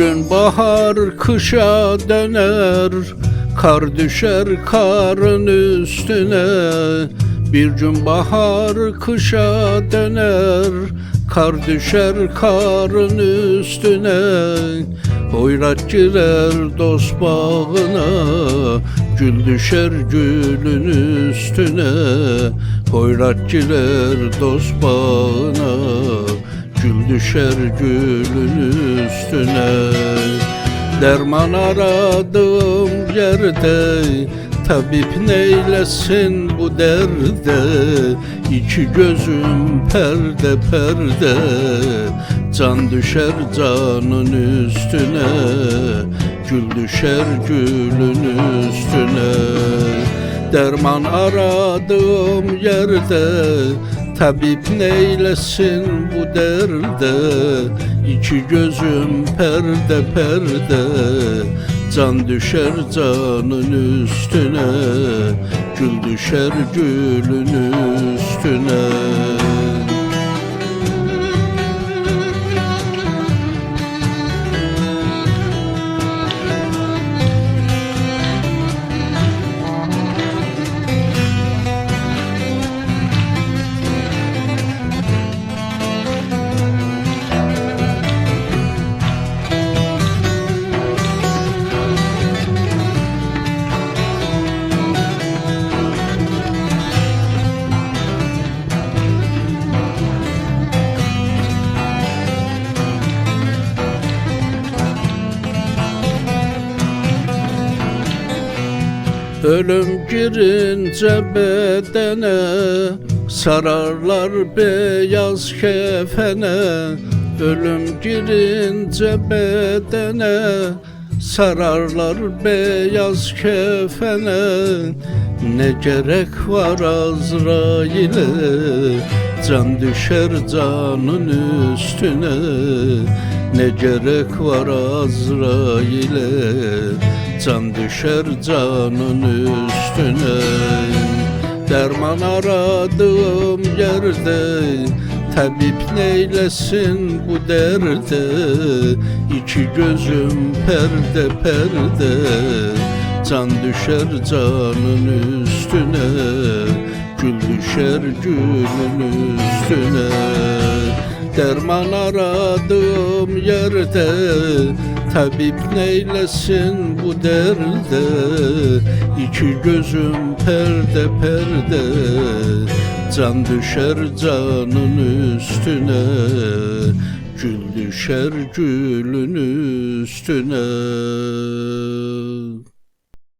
gün bahar kışa döner Kar düşer karın üstüne. Bir gün bahar kışa döner Kar düşer karın üstüne. Hoyrat girer dost bağına Gül düşer gülün üstüne. Hoyrat girer dost bağına Gül düşer gülün üstüne. Derman aradım yerde Tabip neylesin bu derde? İki gözüm perde perde Can düşer canın üstüne. Gül düşer gülün üstüne. Derman aradığım yerde Tabip neylesin bu derde? İki gözüm perde perde Can düşer canın üstüne Gül düşer gülün üstüne Ölüm girince bedene Sararlar beyaz kefene. Ölüm girince bedene Sararlar beyaz kefene. Ne gerek var Azrail'e Can düşer canın üstüne. Ne gerek var Azrail'e Can düşer canın üstüne. Derman aradığım yerde Tabip neylesin bu derde? İki gözüm perde perde Can düşer canın üstüne. Gül düşer gülün üstüne Derman aradığım yerde. Tabip neylesin bu derde? İki gözüm perde perde. Can düşer canın üstüne. Gül düşer gülün üstüne